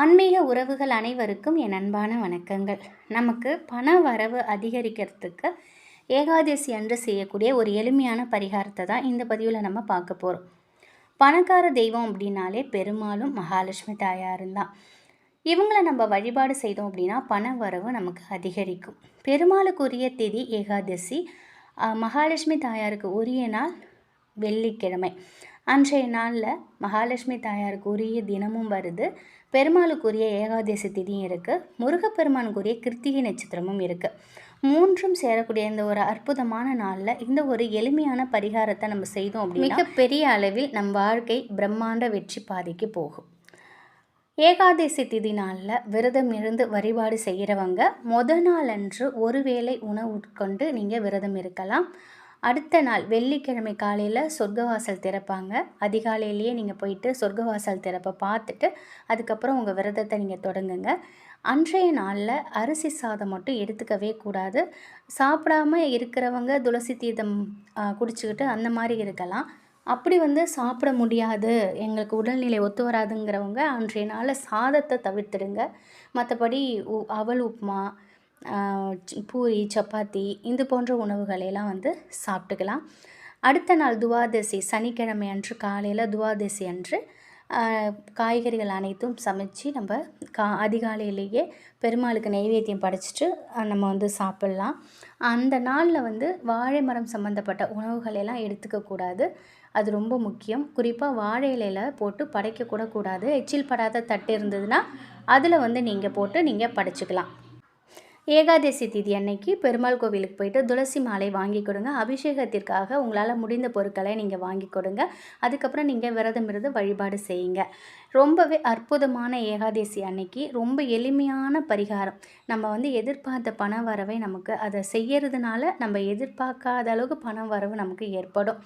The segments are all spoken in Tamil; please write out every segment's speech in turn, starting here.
ஆன்மீக உறவுகள் அனைவருக்கும் என் அன்பான வணக்கங்கள். நமக்கு பண வரவு அதிகரிக்கிறதுக்கு ஏகாதசி அன்று செய்யக்கூடிய ஒரு எளிமையான பரிகாரத்தை தான் இந்த பதிவில் நம்ம பார்க்க போகிறோம் பணக்கார தெய்வம் அப்படின்னாலே பெருமாளும் மகாலட்சுமி தாயாரும் தான். இவங்களை நம்ம வழிபாடு செய்தோம் அப்படின்னா பண வரவு நமக்கு அதிகரிக்கும். பெருமாளுக்குரிய தேதி ஏகாதசி. மகாலட்சுமி தாயாருக்கு உரிய நாள் வெள்ளிக்கிழமை. அன்றைய நாளில் மகாலட்சுமி தாயாருக்கு உரிய தினமும் வருது. பெருமாளுக்குரிய ஏகாதசி திதியும் இருக்குது முருகப்பெருமானுக்குரிய கிருத்திகை நட்சத்திரமும் இருக்குது மூன்றும் சேரக்கூடிய இந்த ஒரு அற்புதமான நாளில் இந்த ஒரு எளிமையான பரிகாரத்தை நம்ம செய்தோம் அப்படின்னா மிகப்பெரிய அளவில் நம் வாழ்க்கை பிரம்மாண்ட வெற்றி பாதைக்கு போகும். ஏகாதசி திதி நாளில் விரதம் இருந்து வழிபாடு செய்கிறவங்க முத நாள் அன்று ஒருவேளை உணவு உட்கொண்டு நீங்கள் விரதம் இருக்கலாம். அடுத்த நாள் வெள்ளிக்கிழமை காலையில் சொர்க்கவாசல் திறப்பாங்க. அதிகாலையிலேயே நீங்கள் போயிட்டு சொர்க்கவாசல் திறப்பை பார்த்துட்டு அதுக்கப்புறம் உங்கள் விரதத்தை நீங்கள் தொடங்குங்க. அன்றைய நாளில் அரிசி சாதம் மட்டும் எடுத்துக்கவே கூடாது. சாப்பிடாம இருக்கிறவங்க துளசி தீர்த்தம் குடிச்சுக்கிட்டு அந்த மாதிரி இருக்கலாம். அப்படி வந்து சாப்பிட முடியாது. எங்களுக்கு உடல்நிலை ஒத்து வராதுங்கிறவங்க அன்றைய நாளில் சாதத்தை தவிர்த்துடுங்க. மற்றபடி உ- அவல் உப்புமா பூரி சப்பாத்தி இது போன்ற உணவுகளையெல்லாம் வந்து சாப்பிட்டுக்கலாம். அடுத்த நாள் துவாதசி சனிக்கிழமை அன்று காலையில் துவாதசி அன்று காய்கறிகள் அனைத்தும் சமைச்சு நம்ம கா அதிகாலையிலேயே பெருமாளுக்கு நெய்வேத்தியம் படைச்சிட்டு நம்ம வந்து சாப்பிட்லாம். அந்த நாளில் வந்து வாழை மரம் சம்மந்தப்பட்ட உணவுகளெல்லாம் எடுத்துக்கக்கூடாது அது ரொம்ப முக்கியம். குறிப்பாக வாழை இலையில போட்டு படைக்கக்கூட கூடாது. எச்சில் படாத தட்டு இருந்ததுன்னா அதில் வந்து நீங்கள் போட்டு நீங்கள் படைச்சிக்கலாம். ஏகாதசி திதி அன்னைக்கு பெருமாள் கோவிலுக்கு போயிட்டு துளசி மாலை வாங்கி கொடுங்க. அபிஷேகத்திற்காக உங்களால் முடிந்த பொருட்களை நீங்கள் வாங்கி கொடுங்க. அதுக்கப்புறம் நீங்கள் விரதம் இருந்து வழிபாடு செய்யுங்க. ரொம்பவே அற்புதமான ஏகாதசி அன்னைக்கு ரொம்ப எளிமையான பரிகாரம். நம்ம வந்து எதிர்பார்த்த பண வரவை நமக்கு அதை செய்யறதுனால நம்ம எதிர்பார்க்காத அளவுக்கு பண வரவு நமக்கு ஏற்படும்.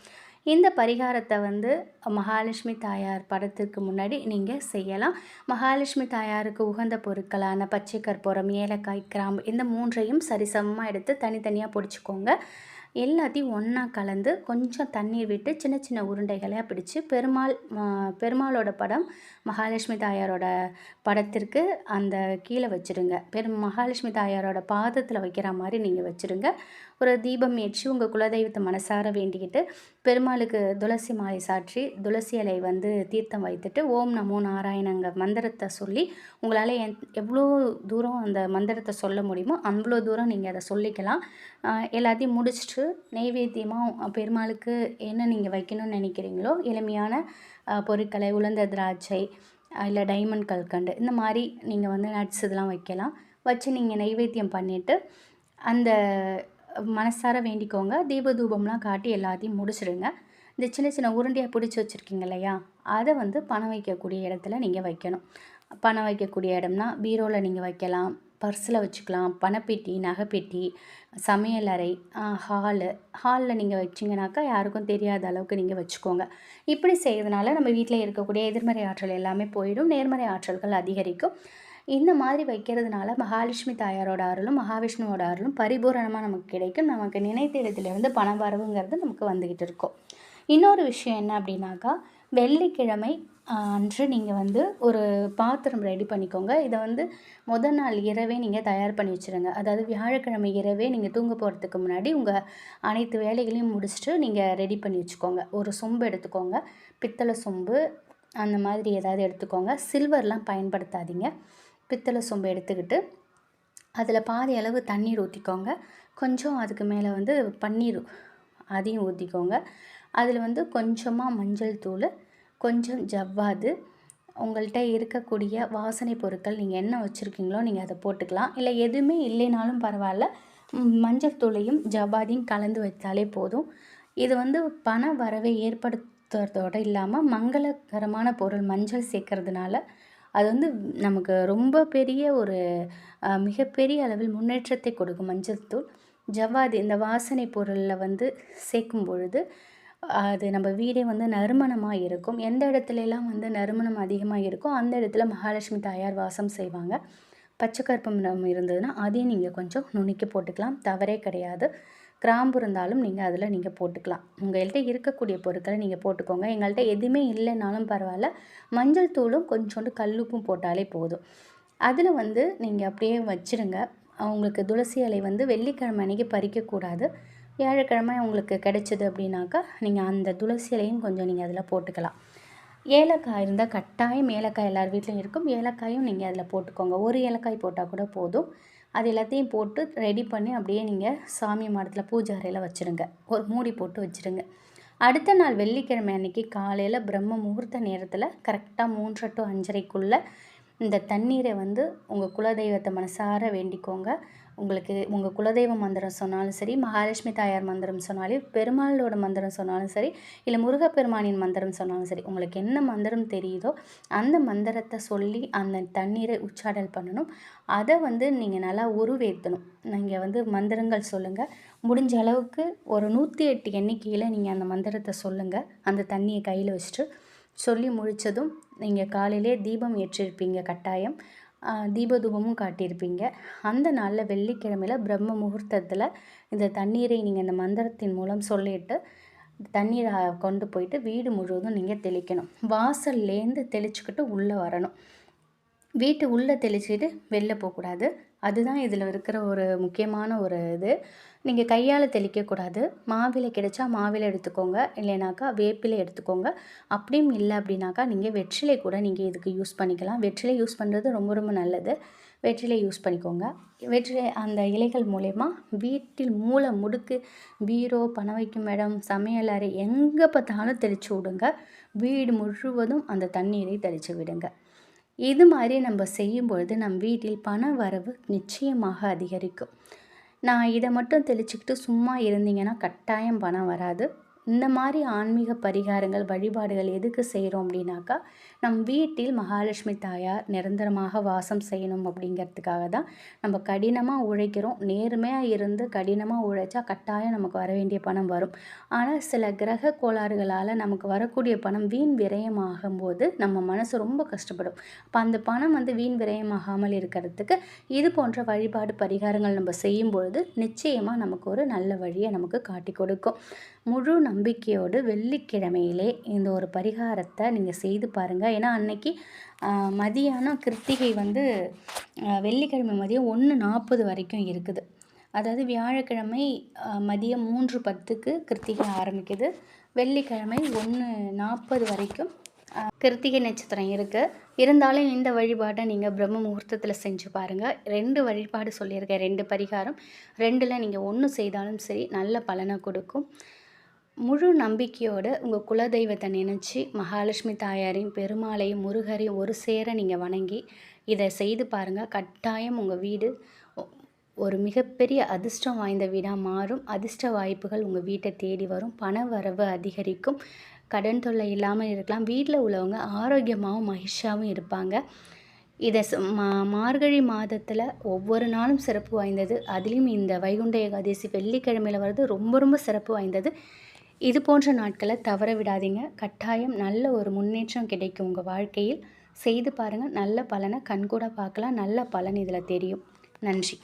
இந்த பரிகாரத்தை வந்து மகாலட்சுமி தாயார் படத்துக்கு முன்னாடி நீங்கள் செய்யலாம். மகாலட்சுமி தாயாருக்கு உகந்த பொருட்களான பச்சை கற்பூரம் ஏலக்காய் கிராம்பு இந்த மூன்றையும் சரிசமமாக எடுத்து தனித்தனியாக பிடிச்சிக்கோங்க. எல்லாத்தையும் ஒன்றா கலந்து கொஞ்சம் தண்ணீர் விட்டு சின்ன சின்ன உருண்டைகளாக பிடிச்சி பெருமாள் பெருமாளோட படம் மகாலட்சுமி தாயாரோட படத்திற்கு அந்த கீழே வச்சுருங்க. பெரும் மகாலட்சுமி தாயாரோட பாதத்தில் வைக்கிற மாதிரி நீங்கள் வச்சுருங்க. ஒரு தீபம் ஏற்றி உங்கள் குலதெய்வத்தை மனசார வேண்டிக்கிட்டு பெருமாளுக்கு துளசி மாலை சாற்றி துளசி இலை வந்து தீர்த்தம் வைத்துட்டு ஓம் நமோ நாராயணங்க மந்திரத்தை சொல்லி உங்களால் என் எவ்வளோ தூரம் அந்த மந்திரத்தை சொல்ல முடியுமோ அவ்வளோ தூரம் நீங்கள் அதை சொல்லிக்கலாம். எல்லாத்தையும் முடிச்சுட்டு நெய்வேத்தியமாக பெருமாளுக்கு என்ன நீங்கள் வைக்கணும்னு நினைக்கிறீங்களோ எளிமையான பொருட்களை உலர்ந்த திராட்சை இல்லை டைமண்ட் கல்கண்டு இந்த மாதிரி நீங்கள் வந்து நட்ஸ் இதெல்லாம் வைக்கலாம். வச்சு நீங்கள் நெய்வேத்தியம் பண்ணிவிட்டு அந்த மனசார வேண்டிக்கோங்க. தீபதூபம்லாம் காட்டி எல்லாத்தையும் முடிச்சிடுங்க. இந்த சின்ன சின்ன உருண்டையாக பிடிச்சி வச்சுருக்கீங்க இல்லையா? அதை வந்து பணம் வைக்கக்கூடிய இடத்துல நீங்கள் வைக்கணும். பணம் வைக்கக்கூடிய இடம்னா பீரோவில் நீங்கள் வைக்கலாம். பர்ஸில் வச்சுக்கலாம். பணப்பெட்டி நகைப்பெட்டி சமையலறை ஹாலு ஹாலில் நீங்கள் வச்சிங்கனாக்கா யாருக்கும் தெரியாத அளவுக்கு நீங்கள் வச்சுக்கோங்க. இப்படி செய்யறதுனால நம்ம வீட்டில் இருக்கக்கூடிய எதிர்மறை ஆற்றல் எல்லாமே போயிடும். நேர்மறை ஆற்றல்கள் அதிகரிக்கும். இந்த மாதிரி வைக்கிறதுனால மகாலட்சுமி தாயாரோட அருளும் மகாவிஷ்ணுவோட அருளும் பரிபூரணமாக நமக்கு கிடைக்கும். நமக்கு நினைத்த இடத்துலேருந்து பண வரவுங்கிறது நமக்கு வந்துக்கிட்டு இருக்கும். இன்னொரு விஷயம் என்ன அப்படின்னாக்கா வெள்ளிக்கிழமை அன்று நீங்கள் வந்து ஒரு பாத்திரம் ரெடி பண்ணிக்கோங்க. இதை வந்து முத நாள் இரவே நீங்கள் தயார் பண்ணி வச்சுருங்க. அதாவது வியாழக்கிழமை இரவே நீங்கள் தூங்க போகிறதுக்கு முன்னாடி உங்கள் அனைத்து வேலைகளையும் முடிச்சுட்டு நீங்கள் ரெடி பண்ணி வச்சுக்கோங்க. ஒரு சொம்பு எடுத்துக்கோங்க. பித்தளை சொம்பு அந்த மாதிரி ஏதாவது எடுத்துக்கோங்க. சில்வர்லாம் பயன்படுத்தாதீங்க. பித்தளை சொம்பு எடுத்துக்கிட்டு அதில் பாதி அளவு தண்ணீர் ஊற்றிக்கோங்க கொஞ்சம் அதுக்கு மேலே வந்து பன்னீர் அதையும் ஊற்றிக்கோங்க அதில் வந்து கொஞ்சமாக மஞ்சள் தூள் கொஞ்சம் ஜவ்வாது உங்கள்கிட்ட இருக்கக்கூடிய வாசனை பொருட்கள் நீங்கள் என்ன வச்சுருக்கீங்களோ நீங்கள் அதை போட்டுக்கலாம். இல்லை எதுவுமே இல்லைனாலும் பரவாயில்ல. மஞ்சள் தூளையும் ஜவ்வாதியும் கலந்து வைத்தாலே போதும். இது வந்து பண வரவை ஏற்படுத்துறதோடு இல்லாமல் மங்களகரமான பொருள் மஞ்சள் சேர்க்கறதுனால அது வந்து நமக்கு ரொம்ப பெரிய ஒரு மிகப்பெரிய அளவில் முன்னேற்றத்தை கொடுக்கும் மஞ்சள் தூள். ஜவ்வாது இந்த வாசனை பொருளில் வந்து சேர்க்கும் பொழுது அது நம்ம வீடே வந்து நறுமணமாக இருக்கும். எந்த இடத்துலலாம் வந்து நறுமணம் அதிகமாக இருக்கோ அந்த இடத்துல மகாலட்சுமி தாயார் வாசம் செய்வாங்க. பச்சை கற்பூரம் இருந்ததுன்னா அதையும் நீங்கள் கொஞ்சம் நுணுக்கி போட்டுக்கலாம். தவறே கிடையாது. கிராம்பு இருந்தாலும் நீங்கள் அதில் நீங்கள் போட்டுக்கலாம். உங்கள்கிட்ட இருக்கக்கூடிய பொருட்களை நீங்கள் போட்டுக்கோங்க. எங்கள்கிட்ட எதுவுமே இல்லைனாலும் பரவாயில்ல. மஞ்சள் தூளும் கொஞ்சோண்டு கல்லுப்பும் போட்டாலே போதும். அதில் வந்து நீங்கள் அப்படியே வச்சுருங்க. அவங்களுக்கு துளசி இலை வந்து வெள்ளிக்கிழமை அன்றைக்கி பறிக்கக்கூடாது. வியாழக்கிழமை உங்களுக்கு கிடைச்சிது அப்படின்னாக்கா நீங்கள் அந்த துளசி இலையும் கொஞ்சம் நீங்கள் அதில் போட்டுக்கலாம். ஏலக்காய் இருந்தால் கட்டாயம் ஏலக்காய் எல்லார் வீட்லேயும் இருக்கும். ஏலக்காயும் நீங்கள் அதில் போட்டுக்கோங்க. ஒரு ஏலக்காய் போட்டால் கூட போதும். அது எல்லாத்தையும் போட்டு ரெடி பண்ணி அப்படியே நீங்கள் சாமி மாடத்தில் பூஜை அறையில் வச்சுருங்க. ஒரு மூடி போட்டு வச்சுருங்க. அடுத்த நாள் வெள்ளிக்கிழமை அன்றைக்கி காலையில் பிரம்ம முகூர்த்த நேரத்தில் கரெக்டாக மூன்று டு அஞ்சரைக்குள்ளே இந்த தண்ணீரை வந்து உங்கள் குலதெய்வத்தை மனசார வேண்டிக்கோங்க. உங்களுக்கு உங்கள் குலதெய்வ மந்திரம் சொன்னாலும் சரி மகாலட்சுமி தாயார் மந்திரம் சொன்னாலும் பெருமாளோட மந்திரம் சொன்னாலும் சரி இல்லை முருகப்பெருமானின் மந்திரம் சொன்னாலும் சரி உங்களுக்கு என்ன மந்திரம் தெரியுதோ அந்த மந்திரத்தை சொல்லி அந்த தண்ணீரை உச்சாடல் பண்ணணும். அதை வந்து நீங்கள் நல்லா உருவேற்றணும். நீங்கள் வந்து மந்திரங்கள் சொல்லுங்கள் முடிஞ்ச அளவுக்கு ஒரு நூற்றி எட்டு எண்ணிக்கையில் நீங்கள் அந்த மந்திரத்தை சொல்லுங்கள் அந்த தண்ணியை கையில் வச்சுட்டு சொல்லி முடித்ததும் நீங்கள் காலையிலே தீபம் ஏற்றிருப்பீங்க கட்டாயம். தீபதூபமும் காட்டியிருப்பீங்க. அந்த நாளில் வெள்ளிக்கிழமையில் பிரம்ம முகூர்த்தத்தில் இந்த தண்ணீரை நீங்கள் இந்த மந்திரத்தின் மூலம் சொல்லிட்டு தண்ணீரை கொண்டு போயிட்டு வீடு முழுவதும் நீங்கள் தெளிக்கணும். வாசல்லேருந்து தெளிச்சுக்கிட்டு உள்ளே வரணும். வீட்டு உள்ளே தெளிச்சுட்டு வெளில போகக்கூடாது. அதுதான் இதில் இருக்கிற ஒரு முக்கியமான ஒரு இது. நீங்கள் கையால் தெளிக்கக்கூடாது. மாவிலை கிடைச்சா மாவிலை எடுத்துக்கோங்க. இல்லைனாக்கா வேப்பிலை எடுத்துக்கோங்க. அப்படியும் இல்லை அப்படின்னாக்கா நீங்கள் வெற்றிலை கூட நீங்கள் இதுக்கு யூஸ் பண்ணிக்கலாம். வெற்றிலை யூஸ் பண்ணுறது ரொம்ப ரொம்ப நல்லது. வெற்றிலை யூஸ் பண்ணிக்கோங்க. வெற்றிலை அந்த இலைகள் மூலயமா வீட்டில் மூளை முடுக்கு பீரோ பண வைக்கும் இடம் சமையல் அறை எங்கே பார்த்தாலும் தெளித்து விடுங்க. வீடு முழுவதும் அந்த தண்ணீரை தெளித்து விடுங்க. இது மாதிரி நம்ம செய்யும்பொழுது நம் வீட்டில் பண வரவு நிச்சயமாக அதிகரிக்கும். நான் இதை மட்டும் தெளிச்சுக்கிட்டு சும்மா இருந்தீங்கன்னா கட்டாயம் பணம் வராது. இந்த மாதிரி ஆன்மீக பரிகாரங்கள் வழிபாடுகள் எதுக்கு செய்கிறோம் அப்படின்னாக்கா நம் வீட்டில் மகாலட்சுமி தாயார் நிரந்தரமாக வாசம் செய்யணும் அப்படிங்கிறதுக்காக தான் நம்ம கடினமாக உழைக்கிறோம். நேர்மையாக இருந்து கடினமாக உழைச்சா கட்டாயம் நமக்கு வர வேண்டிய பணம் வரும். ஆனால் சில கிரக கோளாறுகளால் நமக்கு வரக்கூடிய பணம் வீண் விரயமாகும் போது நம்ம மனசு ரொம்ப கஷ்டப்படும். அப்போ அந்த பணம் வந்து வீண் விரயமாகாமல் இருக்கிறதுக்கு இது போன்ற வழிபாடு பரிகாரங்கள் நம்ம செய்யும் பொழுது நிச்சயமாக நமக்கு ஒரு நல்ல வழியை நமக்கு காட்டி கொடுக்கும். முழு நம்பிக்கையோடு வெள்ளிக்கிழமையிலே இந்த ஒரு பரிகாரத்தை நீங்கள் செய்து பாருங்கள் ஏன்னா அன்னைக்கு மதியானம் கிருத்திகை வந்து வெள்ளிக்கிழமை மதியம் ஒன்று நாற்பது வரைக்கும் இருக்குது. அதாவது வியாழக்கிழமை மதியம் மூன்று பத்துக்கு கிருத்திகை ஆரம்பிக்குது. வெள்ளிக்கிழமை ஒன்று நாற்பது வரைக்கும் கிருத்திகை நட்சத்திரம் இருக்குது இருந்தாலும் இந்த வழிபாட்டை நீங்கள் பிரம்ம முகூர்த்தத்தில் செஞ்சு பாருங்கள் ரெண்டு வழிபாடு சொல்லியிருக்கேன். ரெண்டு பரிகாரம். ரெண்டில் நீங்கள் ஒன்று செய்தாலும் சரி நல்ல பலனை கொடுக்கும். முழு நம்பிக்கையோடு உங்கள் குலதெய்வத்தை நினச்சி மகாலட்சுமி தாயாரையும் பெருமாளையும் முருகரையும் ஒரு சேர நீங்கள் வணங்கி இதை செய்து பாருங்கள் கட்டாயம் உங்கள் வீடு ஒரு மிகப்பெரிய அதிர்ஷ்டம் வாய்ந்த வீடாக மாறும். அதிர்ஷ்ட வாய்ப்புகள் உங்கள் வீட்டை தேடி வரும். பண வரவு அதிகரிக்கும். கடன் தொல்லை இல்லாமல் இருக்கலாம். வீட்டில் உள்ளவங்க ஆரோக்கியமாகவும் மகிழ்ச்சியாகவும் இருப்பாங்க. இதை மா மார்கழி மாதத்தில் ஒவ்வொரு நாளும் சிறப்பு வாய்ந்தது. அதுலேயும் இந்த வைகுண்ட ஏகாதசி வெள்ளிக்கிழமையில் வர்றது ரொம்ப ரொம்ப சிறப்பு வாய்ந்தது. இது போன்ற நாட்களை தவற விடாதீங்க. கட்டாயம் நல்ல ஒரு முன்னேற்றம் கிடைக்கும் உங்கள் வாழ்க்கையில். செய்து பாருங்கள் நல்ல பலனை கண்கூட பார்க்கலாம். நல்ல பலன் இதில் தெரியும். நன்றி.